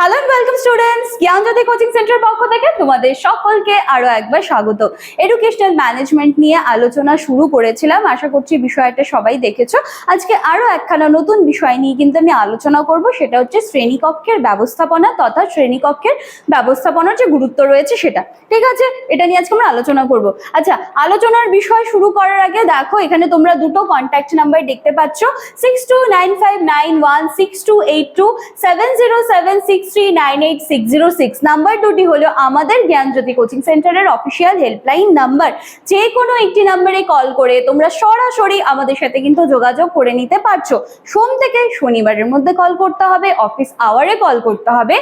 Hello welcome students Gyanjyoti coaching centre পক্ষ থেকে তোমাদের সকলকে আরও একবার স্বাগত। এডুকেশনাল ম্যানেজমেন্ট নিয়ে আলোচনা শুরু করেছিলাম। আশা করছি বিষয়টা সবাই দেখেছ। আজকে আরও একখানা নতুন বিষয় নিয়ে কিন্তু আমি আলোচনা করব। সেটা হচ্ছে শ্রেণীকক্ষের ব্যবস্থাপনা তথা শ্রেণীকক্ষের ব্যবস্থাপনার যে গুরুত্ব রয়েছে সেটা। ঠিক আছে? এটা নিয়ে আজকে আমরা আলোচনা করব। আচ্ছা আলোচনার বিষয় শুরু করার আগে দেখো, এখানে তোমরা দুটো কন্ট্যাক্ট নাম্বার দেখতে পাচ্ছ। Six two nine five nine one six two eight two seven zero seven six three nine eight six zero six number দুটি হলো আমাদের জ্ঞানজ্যোতি কোচিং সেন্টারের অফিসিয়াল হেল্পলাইন নাম্বার যে কোনো একটি নাম্বারে কল করে তোমরা সরাসরি আমাদের সাথে কিন্তু যোগাযোগ করে নিতে পারছ। সোম থেকে শনিবারের মধ্যে কল করতে হবে অফিস আওয়ারে কল করতে হবে।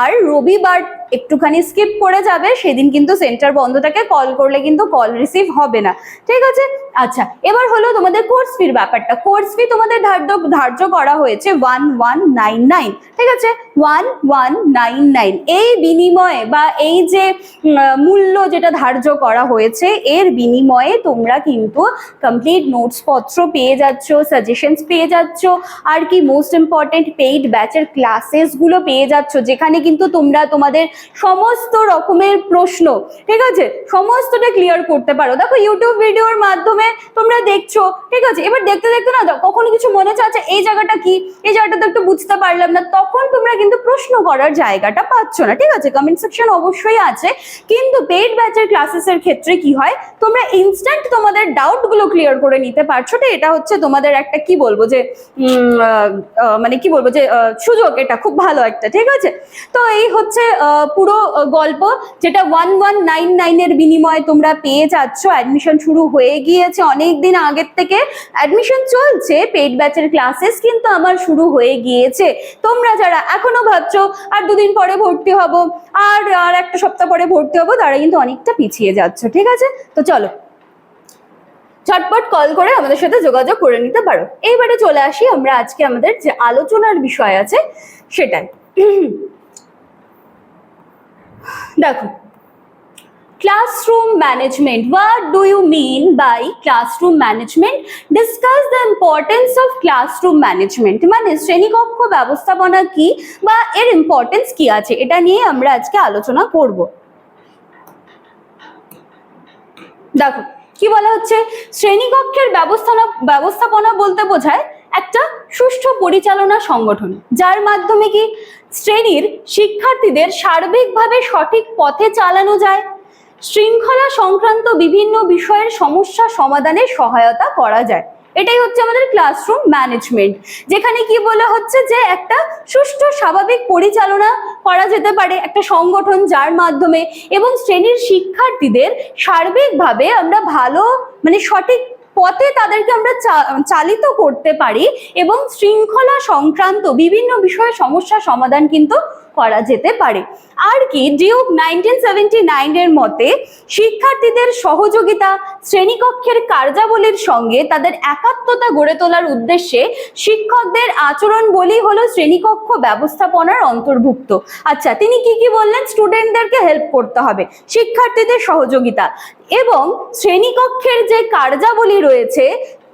আর রবিবার একটুখানি স্কিপ করে যাবে, সেদিন কিন্তু সেন্টার বন্ধ থাকে কল করলে কিন্তু কল রিসিভ হবে না। ঠিক আছে? আচ্ছা এবার হলো তোমাদের কোর্স ফির ব্যাপারটা। কোর্স ফি তোমাদের ধার্য ধার্য করা হয়েছে ওয়ান ওয়ান নাইন নাইন ঠিক আছে? ওয়ান ওয়ান নাইন নাইন এই বিনিময়ে বা এই যে মূল্য যেটা ধার্য করা হয়েছে, এর বিনিময়ে তোমরা কিন্তু কমপ্লিট নোটস পত্র পেয়ে যাচ্ছ সাজেশনস পেয়ে যাচ্ছ, আর কি মোস্ট ইম্পর্টেন্ট পেইড ব্যাচের ক্লাসেসগুলো পেয়ে যাচ্ছ, যেখানে কিন্তু তোমরা তোমাদের সমস্ত রকমের প্রশ্ন, ঠিক আছে? সমস্তটা ক্লিয়ার করতে পারো। দেখো ইউটিউব ভিডিওর মাধ্যমে তোমরা দেখছ, ঠিক আছে? এবার দেখতে দেখতে না কখনো কিছু মনে হচ্ছে আচ্ছা এই জায়গাটা কি? এই জায়গাটা তো একটু বুঝতে পারলাম না। তখন তোমরা কিন্তু প্রশ্ন করার জায়গাটা পাচ্ছ না, ঠিক আছে? কমেন্ট সেকশন অবশ্যই আছে। কিন্তু পেইড ব্যাচের ক্লাসেসের ক্ষেত্রে কি হয়? তোমরা ইনস্ট্যান্ট তোমাদের ডাউটগুলো ক্লিয়ার করে নিতে পারছ তো এটা হচ্ছে তোমাদের একটা কি বলব যে মানে কি বলব যে সুযোগ, এটা খুব ভালো একটা, ঠিক আছে? তো এই হচ্ছে পুরো গল্প যেটা ওয়ান ওয়ান নাইন নাইনের বিনিময়ে তোমরা পেয়ে যাচ্ছ। অ্যাডমিশন শুরু হয়ে গিয়েছে অনেক দিন আগের থেকে। অ্যাডমিশন চলছে পেইড ব্যাচের ক্লাসেস কিন্তু আমার শুরু হয়ে গিয়েছে। তোমরা যারা এখনও ভাবছ, আর দুদিন পরে ভর্তি হব, আর আর একটা সপ্তাহ পরে ভর্তি হব, তারা কিন্তু অনেকটা পিছিয়ে যাচ্ছ, ঠিক আছে? তো চলো। ঝটপট কল করে আমাদের সাথে যোগাযোগ করে নিতে পারো। এইবারে চলে আসি আমরা, আজকে আমাদের যে আলোচনার বিষয় আছে, সেটাই। দেখো classroom management what do you mean by classroom management discuss the importance of classroom management মানে শ্রেণীকক্ষ ব্যবস্থাপনা কি বা এর ইম্পর্টেন্স কি আছে? এটা নিয়ে আমরা আজকে আলোচনা করব। দেখো, কি বলা হচ্ছে? শ্রেণীকক্ষের ব্যবস্থাপনা ব্যবস্থাপনা বলতে বোঝায় একটা সুষ্ঠু পরিচালনা সংগঠন, যার মাধ্যমে কি শ্রেণির শিক্ষার্থীদের সার্বিকভাবে সঠিক পথে চালানো যায়? শৃঙ্খলা সংক্রান্ত বিভিন্ন বিষয়ের সমস্যা সমাধানে সহায়তা করা যায়। এটাই হচ্ছে আমাদের ক্লাসরুম ম্যানেজমেন্ট যেখানে কি বলা হচ্ছে যে একটা সুষ্ঠু স্বাভাবিক পরিচালনা করা যেতে পারে একটা সংগঠন যার মাধ্যমে এবং শ্রেণির শিক্ষার্থীদের সার্বিকভাবে আমরা ভালো মানে সঠিক পথে তাদেরকে আমরা চালিত করতে পারি এবং শৃঙ্খলা সংক্রান্ত বিভিন্ন বিষয়ে সমস্যা সমাধান কিন্তু করা যেতে পারে। আর কি ডিউক নাইনটিন সেভেন্টি নাইনের মতে, শিক্ষার্থীদের সহযোগিতা শ্রেণীকক্ষের কার্যাবলীর সঙ্গে তাদের একাত্মতা গড়ে তোলার উদ্দেশ্যে শিক্ষকদের আচরণ বলি হলো শ্রেণীকক্ষ ব্যবস্থাপনার অন্তর্ভুক্ত। আচ্ছা তিনি কি কি বললেন? স্টুডেন্টদেরকে হেল্প করতে হবে, শিক্ষার্থীদের সহযোগিতা। এবং শ্রেণীকক্ষের যে কার্যাবলী রয়েছে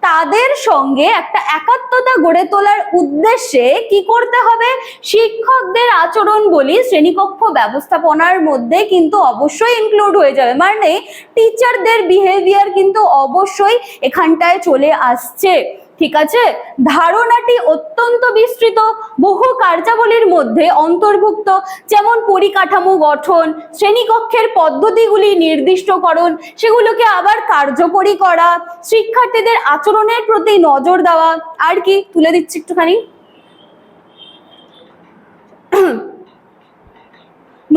তাদের সঙ্গে একটা একাত্মতা গড়ে তোলার উদ্দেশ্যে কি করতে হবে? শিক্ষকদের আচরণ বলি শ্রেণীকক্ষ ব্যবস্থাপনার মধ্যে কিন্তু অবশ্যই ইনক্লুড হয়ে যাবে। মানে টিচারদের বিহেভিয়ার কিন্তু অবশ্যই এখানটায় চলে আসছে। ঠিক আছে? ধারণাটি অত্যন্ত বিস্তৃত, বহু কার্যাবলীর মধ্যে অন্তর্ভুক্ত। যেমন পরিকাঠামো গঠন, শ্রেণীকক্ষের পদ্ধতিগুলি নির্দিষ্টকরণ, সেগুলোকে আবার কার্যকরী করা, শিক্ষার্থীদের আচরণের প্রতি নজর দেওয়া। আর কি? তুলে দিচ্ছি একটুখানি।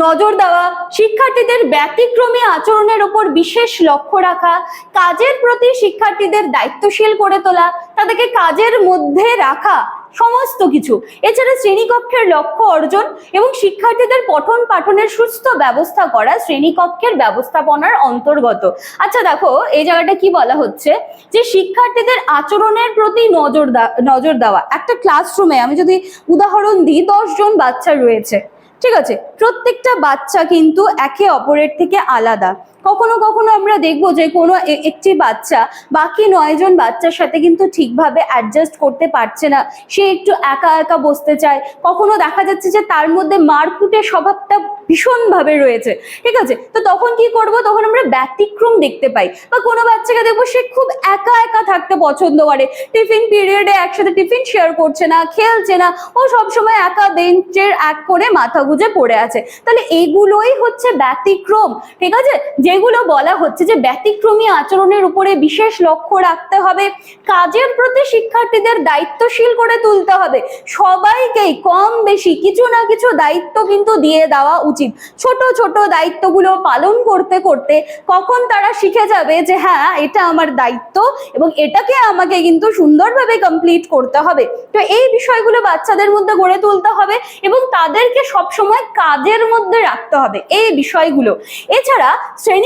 নজর দেওয়া, শিক্ষার্থীদের ব্যতিক্রমী আচরণের ওপর বিশেষ লক্ষ্য রাখা, কাজের প্রতি শিক্ষার্থীদের দায়িত্বশীল করে তোলা, তাদেরকে কাজের মধ্যে রাখা, সমস্ত কিছু। এছাড়া শ্রেণীকক্ষের লক্ষ্য অর্জন এবং শিক্ষার্থীদের পঠন পাঠনের সুস্থ ব্যবস্থা করা শ্রেণীকক্ষের ব্যবস্থাপনার অন্তর্গত। আচ্ছা দেখো, এই জায়গাটা কি বলা হচ্ছে? যে শিক্ষার্থীদের আচরণের প্রতি নজর নজর দেওয়া। একটা ক্লাসরুমে আমি যদি উদাহরণ দিই, দশ জন বাচ্চা রয়েছে। ঠিক আছে? প্রত্যেকটা বাচ্চা কিন্তু একে অপরের থেকে আলাদা। কখনো কখনো আমরা দেখব যে কোনো একটি বাচ্চা বাকি নয়জন বাচ্চার সাথে কিন্তু ঠিকভাবে অ্যাডজাস্ট করতে পারছে না। সে একটু একা একা বসতে চায়। কখনো দেখা যাচ্ছে যে তার মধ্যে মারকুটে স্বভাবটা ভীষণভাবে রয়েছে। ঠিক আছে? তো তখন কি করব? তখন আমরা ব্যতিক্রম দেখতে পাই। বা কোনো বাচ্চাকে দেখব সে খুব একা একা থাকতে পছন্দ করে। টিফিন পিরিয়ডে একসাথে টিফিন শেয়ার করছে না, খেলছে না। ও সবসময় একা বেঞ্চের এক করে মাথা গুজে পড়ে আছে। তাহলে এইগুলোই হচ্ছে ব্যতিক্রম। ঠিক আছে? যেগুলো বলা হচ্ছে যে ব্যতিক্রমী আচরণের উপরে বিশেষ লক্ষ্য রাখতে হবে। কাজের প্রতি শিক্ষার্থীদের দায়িত্বশীল করে তুলতে হবে। সবাইকেই কম বেশি কিছু না কিছু দায়িত্ব কিন্তু দিয়ে দেওয়া উচিত। ছোট ছোট দায়িত্বগুলো পালন করতে করতে কখন তারা শিখে যাবে যে হ্যাঁ এটা আমার দায়িত্ব এবং এটাকে আমাকে কিন্তু সুন্দরভাবে কমপ্লিট করতে হবে। তো এই বিষয়গুলো বাচ্চাদের মধ্যে গড়ে তুলতে হবে এবং তাদেরকে সবসময় কাজের মধ্যে রাখতে হবে। এই বিষয়গুলো। এছাড়া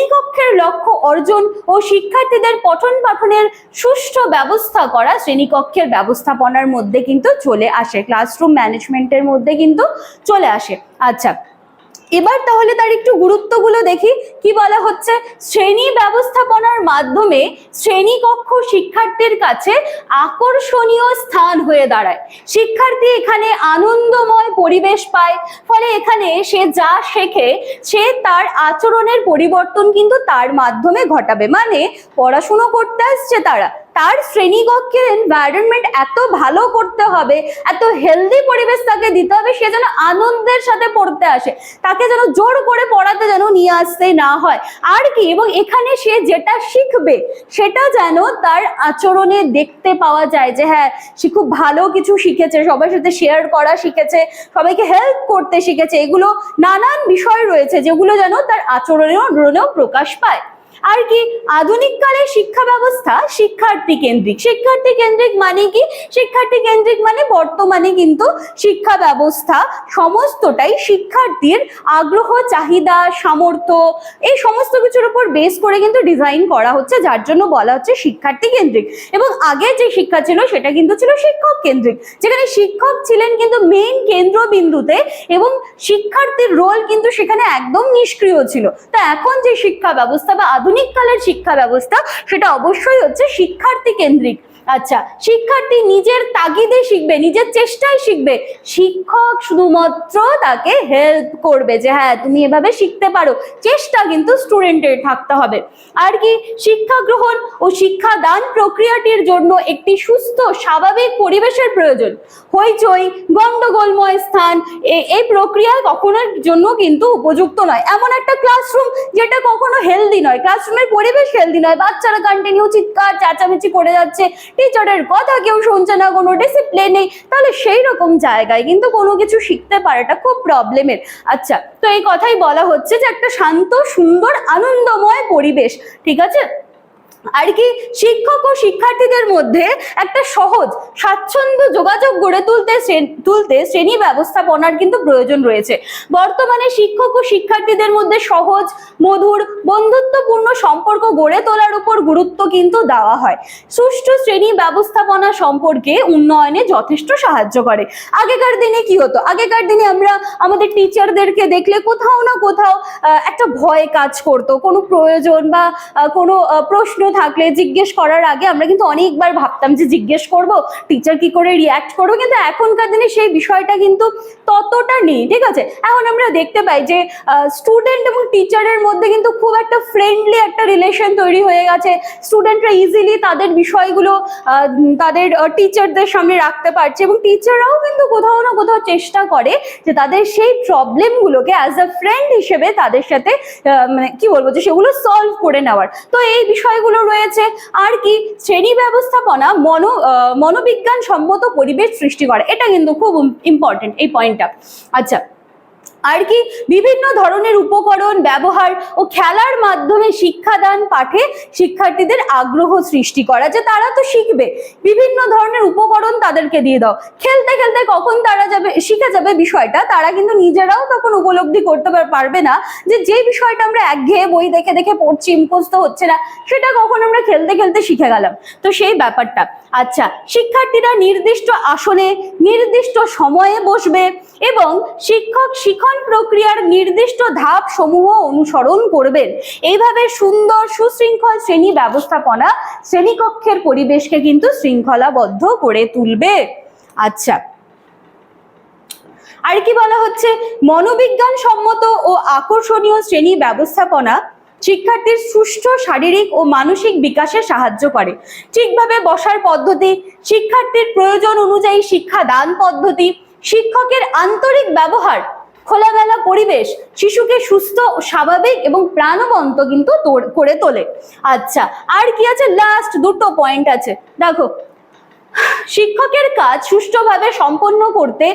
শ্রেণীকক্ষের লক্ষ্য অর্জন ও শিক্ষার্থীদের পঠন পাঠনের সুষ্ঠু ব্যবস্থা করা শ্রেণীকক্ষের ব্যবস্থাপনার মধ্যে কিন্তু চলে আসে ক্লাসরুম ম্যানেজমেন্টের মধ্যে কিন্তু চলে আসে। আচ্ছা এবার তাহলে তার একটু গুরুত্বগুলো দেখি। কি বলা হচ্ছে? শ্রেণি ব্যবস্থাপনার মাধ্যমে শ্রেণীকক্ষ শিক্ষার্থীর কাছে আকর্ষণীয় স্থান হয়ে দাঁড়ায়। শিক্ষার্থী এখানে আনন্দময় পরিবেশ পায়। ফলে এখানে সে যা শেখে, সে তার আচরণের পরিবর্তন কিন্তু তার মাধ্যমে ঘটাবে। মানে পড়াশুনো করতে আসছে তারা। তার শ্রেণীকক্ষের এনভায়রনমেন্ট এত ভালো করতে হবে, এত হেলদি পরিবেশ তাকে দিতে হবে, সে যেন আনন্দের সাথে পড়তে আসে, তাকে যেন জোর করে পড়াতে যেন নিয়ে আসতে না হয়। আর কি, এবং এখানে সে যেটা শিখবে, সেটা যেন তার আচরণে দেখতে পাওয়া যায় যে হ্যাঁ সে খুব ভালো কিছু শিখেছে, সবার সাথে শেয়ার করা শিখেছে, সবাইকে হেল্প করতে শিখেছে, এগুলো নানান বিষয় রয়েছে যেগুলো যেন তার আচরণেও প্রকাশ পায়। আর কি আধুনিক কালের শিক্ষা ব্যবস্থা শিক্ষার্থী কেন্দ্রিক। শিক্ষার্থী কেন্দ্রিক মানে কি? শিক্ষার্থী কেন্দ্রিক মানে বর্তমানে কিন্তু শিক্ষা ব্যবস্থা সমস্তটাই শিক্ষার্থীর আগ্রহ, চাহিদা, সামর্থ্য এই সমস্ত কিছুর উপর বেস করে কিন্তু ডিজাইন করা হচ্ছে, যার জন্য বলা হচ্ছে শিক্ষার্থী কেন্দ্রিক। এবং আগে যে শিক্ষা ছিল সেটা কিন্তু ছিল শিক্ষক কেন্দ্রিক। যেখানে শিক্ষক ছিলেন কিন্তু মেইন কেন্দ্রবিন্দুতে এবং শিক্ষার্থীর রোল কিন্তু সেখানে একদম নিষ্ক্রিয় ছিল। তা এখন যে শিক্ষা ব্যবস্থা বা আধুনিক কালের শিক্ষা ব্যবস্থা সেটা অবশ্যই হচ্ছে শিক্ষার্থী কেন্দ্রিক। আচ্ছা শিক্ষার্থী নিজের তাগিদে শিখবে, নিজের চেষ্টায় শিখবে। শিক্ষক শুধুমাত্র তাকে হেল্প করবে যে হ্যাঁ তুমি এভাবে শিখতে পারো। চেষ্টা কিন্তু স্টুডেন্টের থাকতে হবে। আর কি, শিক্ষা গ্রহণ ও শিক্ষা দান প্রক্রিয়াটির জন্য একটি সুস্থ, স্বাভাবিক পরিবেশের প্রয়োজন। হইচই, গন্ডগোলময় স্থান এই প্রক্রিয়া কখনোর জন্য কিন্তু উপযুক্ত নয়। এমন একটা ক্লাসরুম যেটা কখনো হেলদি নয়। ক্লাসরুমের পরিবেশ হেলদি নয়। বাচ্চারা কন্টিনিউ চিৎকার, চেঁচামেচি করে যাচ্ছে টিচারের কথা কেউ শুনছে না, কোনো ডিসিপ্লিন নেই, তাহলে সেই রকম জায়গায় কিন্তু কোনো কিছু শিখতে পারাটা খুব প্রবলেমের আচ্ছা তো এই কথাই বলা হচ্ছে যে একটা শান্ত, সুন্দর, আনন্দময় পরিবেশ, ঠিক আছে? আর কি শিক্ষক ও শিক্ষার্থীদের মধ্যে একটা সহজ, স্বাচ্ছন্দ্য যোগাযোগ গড়ে তুলতে তুলতে শ্রেণি ব্যবস্থাপনার কিন্তু প্রয়োজন রয়েছে। বর্তমানে শিক্ষক ও শিক্ষার্থীদের মধ্যে সহজ, মধুর, বন্ধুত্বপূর্ণ সম্পর্ক গড়ে তোলার উপর গুরুত্ব কিন্তু দেওয়া হয়। সুষ্ঠু শ্রেণি ব্যবস্থাপনা সম্পর্কে উন্নয়নে যথেষ্ট সাহায্য করে। আগেকার দিনে কি হতো? আগেকার দিনে আমরা আমাদের টিচারদেরকে দেখলে কোথাও না কোথাও একটা ভয় কাজ করতো। কোনো প্রয়োজন বা কোনো প্রশ্ন থাকলে জিজ্ঞেস করার আগে আমরা কিন্তু অনেকবার ভাবতাম যে জিজ্ঞেস করব টিচার কি করে রিয়াক্ট করব, কিন্তু এখনকার দিনে সেই বিষয়টা কিন্তু ততটা নেই, ঠিক আছে? এখন আমরা দেখতে পাই যে স্টুডেন্ট এবং টিচারের মধ্যে কিন্তু খুব একটা ফ্রেন্ডলি একটা রিলেশন তৈরি হয়ে গেছে। স্টুডেন্টরা ইজিলি তাদের বিষয়গুলো তাদের টিচারদের সামনে রাখতে পারছে এবং টিচাররাও কিন্তু কোথাও না কোথাও চেষ্টা করে যে তাদের সেই প্রবলেমগুলোকে অ্যাজ আ ফ্রেন্ড হিসেবে তাদের সাথে মানে কি বলব যে সেগুলো সলভ করে নেওয়ার। তো এই বিষয়গুলো রয়েছে। আর কি, শ্রেণি ব্যবস্থাপনা মনো মনোবিজ্ঞান সম্মত পরিবেশ সৃষ্টি করে। এটা কিন্তু খুব ইম্পর্টেন্ট এই পয়েন্টটা আচ্ছা আর কি বিভিন্ন ধরনের উপকরণ, ব্যবহার ও খেলার মাধ্যমে শিক্ষাদান পাঠে শিক্ষার্থীদের আগ্রহ সৃষ্টি করা যে তারা তো শিখবে। বিভিন্ন ধরনের উপকরণ তাদেরকে দিয়ে দাও। খেলতে খেলতে কখন তারা যাবে, শিখে যাবে বিষয়টা, তারা কিন্তু নিজেরাও তখন উপলব্ধি করতে পারবে না যে যে বিষয়টা আমরা একঘেয়ে বই দেখে দেখে পড়ছি, মুখস্থ হচ্ছে না, সেটা কখন আমরা খেলতে খেলতে শিখে গেলাম। তো সেই ব্যাপারটা। আচ্ছা শিক্ষার্থীরা নির্দিষ্ট আসনে, নির্দিষ্ট সময়ে বসবে এবং শিক্ষক শিক্ষক মূল্যায়ন প্রক্রিয়ার নির্দিষ্ট ধাপ সমূহ অনুসরণ করবেন। এইভাবে সুন্দর, সুশৃঙ্খল শ্রেণি ব্যবস্থাপনা শ্রেণীকক্ষের পরিবেশকে কিন্তু শৃঙ্খলাবদ্ধ করে তুলবে। আচ্ছা। আর কি বলা হচ্ছে? মনোবিজ্ঞান সম্মত ও আকর্ষণীয় শ্রেণি ব্যবস্থাপনা শিক্ষার্থীর সুষ্ঠু শারীরিক ও মানসিক বিকাশে সাহায্য করে। ঠিকভাবে বসার পদ্ধতি, শিক্ষার্থীর প্রয়োজন অনুযায়ী শিক্ষাদান পদ্ধতি, শিক্ষকের আন্তরিক ব্যবহার খোলামেলা পরিবেশ শিশুকে সুস্থ, স্বাভাবিক এবং প্রাণবন্ত কিন্তু করে তোলে। আচ্ছা আর কি আছে? লাস্ট দুটো পয়েন্ট আছে। দেখো শিক্ষকের কাজ সুষ্ঠুভাবে সম্পন্ন করতে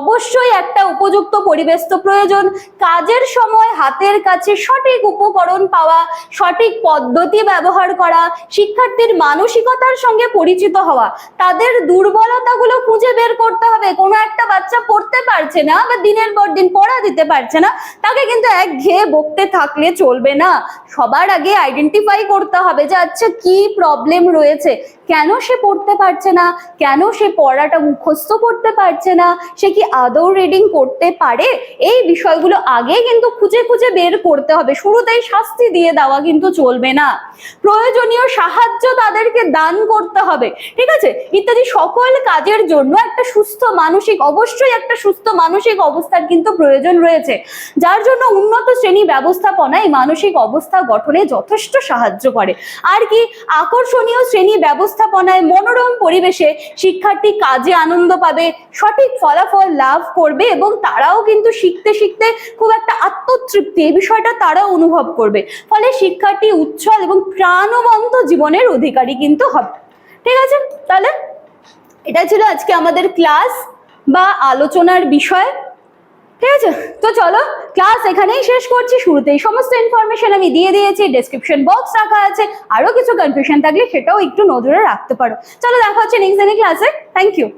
অবশ্যই একটা উপযুক্ত পরিবেশ তো প্রয়োজন। কাজের সময় হাতের কাছে সঠিক উপকরণ পাওয়া, সঠিক পদ্ধতি ব্যবহার করা, শিক্ষার্থীর মানসিকতার সঙ্গে পরিচিত হওয়া, তাদের দুর্বলতাগুলো খুঁজে বের করতে হবে। কোনো একটা বাচ্চা পড়তে পারছে না বা দিনের পর দিন পড়া দিতে পারছে না, তাকে কিন্তু এক ঘেয়ে বকতে থাকলে চলবে না। সবার আগে আইডেন্টিফাই করতে হবে যে আচ্ছা কি প্রবলেম রয়েছে? কেন সে পড়তে পারছে না? কেন সে পড়াটা মুখস্থ করতে পারছে না? সে কি আদৌ রিডিং করতে পারে? এই বিষয়গুলো আগে কিন্তু খুঁজে খুঁজে বের করতে হবে। শুরুতেই শাস্তি দিয়ে দেওয়া কিন্তু চলবে না। প্রয়োজনীয় সাহায্য তাদেরকে দান করতে হবে, ঠিক আছে? ইত্যাদি সকল কাজের জন্য একটা সুস্থ মানসিক, অবশ্যই একটা সুস্থ মানসিক অবস্থার কিন্তু প্রয়োজন রয়েছে। যার জন্য উন্নত শ্রেণি ব্যবস্থাপনা এই মানসিক অবস্থা গঠনে যথেষ্ট সাহায্য করে। আর কি? আকর্ষণীয় শ্রেণি ব্যবস্থাপনায় মনোরম পরিবেশে শিক্ষার্থী কাজে আনন্দ পাবে, সঠিক ফলাফল লাভ করবে এবং তারাও কিন্তু শিখতে শিখতে খুব একটা আত্মতৃপ্তি, এই বিষয়টা তারাও অনুভব করবে। ফলে শিক্ষার্থী উচ্ছল এবং প্রাণবন্ত জীবনের অধিকারী কিন্তু হবে। ঠিক আছে? তাহলে এটা ছিল আজকে আমাদের ক্লাস বা আলোচনার বিষয়। ঠিক আছে? তো চলো ক্লাস এখানেই শেষ করছি। শুরুতেই সমস্ত ইনফরমেশন আমি দিয়ে দিয়েছি ডেসক্রিপশন বক্স রাখা আছে। আরও কিছু কনফিউশন থাকলে সেটাও একটু নজরে রাখতে পারো। চলো, দেখা হচ্ছে নেক্সট দিনের ক্লাসে থ্যাংক ইউ